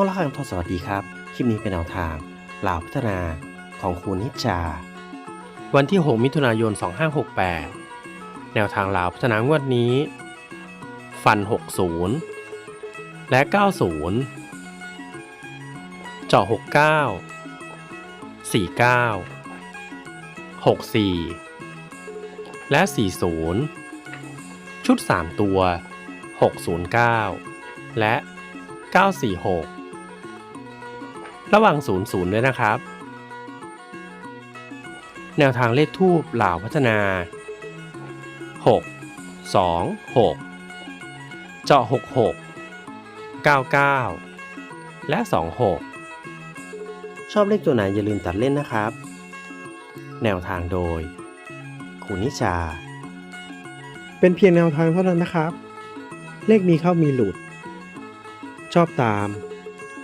ช่องละครทอสวัสดีครับ คลิปนี้เป็นแนวทางลาวพัฒนาของครูนิจจา วันที่ 6 มิถุนายน 2568 แนวทางลาวพัฒนางวดนี้ ฟัน 60 และ 90 เจาะ69 49 64 และ 40 ชุด 3 ตัว 609 และ 946 ระหว่าง 00 ด้วยนะครับ แนวทางเลขทูบเหล่าพัฒนา 6 2 6 เจาะ 66 99 และ 26 ชอบเลขตัวไหนอย่าลืมตัดเล่นนะครับ แนวทางโดย คุณนิชา เป็นเพียงแนวทางเท่านั้นนะครับ เลขมีเข้ามีหลุด ชอบตาม